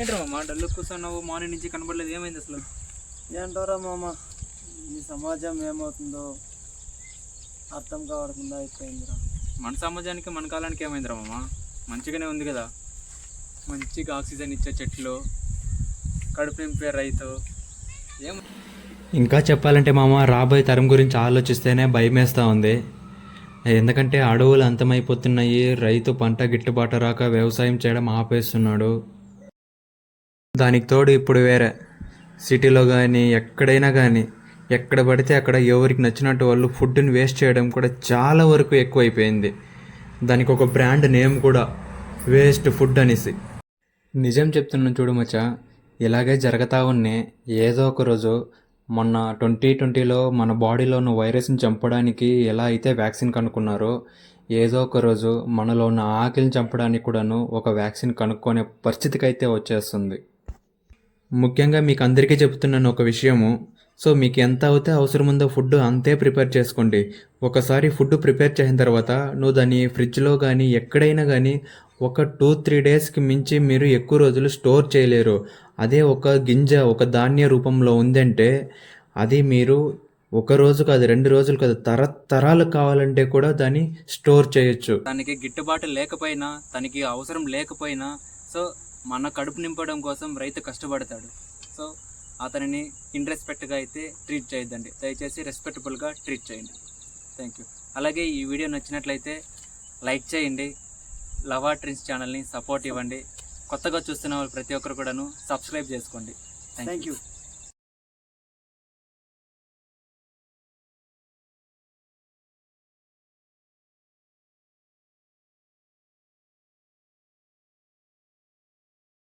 ఏంట్రా మామ డల్లు కూర్చున్నావు? మార్నింగ్ నుంచి కనబడలేదు. ఏమైంది అసలు? ఏంటోరా మామ? ఈ సమాజం ఏమవుతుందో అర్థం కావడకుండా అయిపోయిందిరా. మన సమాజానికి మన కాలానికి ఏమైందిరా మామ? మంచిగానే ఉంది కదా? మంచిగా ఆక్సిజన్ ఇచ్చే చెట్లు కడుపు నింపే రైతు. ఏం ఇంకా చెప్పాలంటే మామ రాబోయే తరం గురించి ఆలోచిస్తేనే భయమేస్తూ ఉంది. ఎందుకంటే అడవులు అంతమైపోతున్నాయి రైతు పంట గిట్టుబాటు రాక వ్యవసాయం చేయడం ఆపేస్తున్నాడు. దానికి తోడు ఇప్పుడు వేరే. సిటీలో కానీ ఎక్కడైనా కానీ ఎక్కడ పడితే అక్కడ ఎవరికి నచ్చినట్టు వాళ్ళు ఫుడ్ని వేస్ట్ చేయడం కూడా చాలా వరకు ఎక్కువైపోయింది. దానికి ఒక బ్రాండ్ నేమ్ కూడా వేస్ట్ ఫుడ్ అనేసి. నిజం చెప్తున్నాను చూడు మచ్చా ఇలాగే జరుగుతూ ఉన్నే ఏదో ఒక రోజు మొన్న ట్వంటీ ట్వంటీలో మన బాడీలో ఉన్న వైరస్ని చంపడానికి ఎలా అయితే వ్యాక్సిన్ కనుక్కున్నారో ఏదో ఒక రోజు మనలో ఉన్న ఆకలిని చంపడానికి కూడాను ఒక వ్యాక్సిన్ కనుక్కునే పరిస్థితికి అయితే వచ్చేస్తుంది. ముఖ్యంగా మీకు అందరికీ చెప్తున్నాను ఒక విషయము. సో మీకు ఎంత అయితే అవసరం ఉందో ఫుడ్ అంతే ప్రిపేర్ చేసుకోండి. ఒకసారి ఫుడ్ ప్రిపేర్ చేసిన తర్వాత నువ్వు దాన్ని ఫ్రిడ్జ్లో కానీ ఎక్కడైనా కానీ ఒక టూ త్రీ డేస్కి మించి మీరు ఎక్కువ రోజులు స్టోర్ చేయలేరు. అదే ఒక గింజ ఒక ధాన్య రూపంలో ఉందంటే అది మీరు ఒక రోజు కాదు రెండు రోజులు కాదు తరతరాలు కావాలంటే కూడా దాన్ని స్టోర్ చేయొచ్చు. తనకి గిట్టుబాటు లేకపోయినా తనకి అవసరం లేకపోయినా సో మన కడుపు నింపడం కోసం రైతు కష్టపడతాడు. సో అతనిని ఇంట్రెస్పెక్ట్గా అయితే ట్రీట్ చేయొద్దండి. దయచేసి రెస్పెక్టబుల్గా ట్రీట్ చేయండి. Thank you. అలాగే ఈ వీడియో నచ్చినట్లయితే లైక్ చేయండి. లవా ట్రిన్స్ ఛానల్ని సపోర్ట్ ఇవ్వండి. కొత్తగా చూస్తున్న వాళ్ళు ప్రతి ఒక్కరు కూడాను సబ్స్క్రైబ్ చేసుకోండి. Thank you.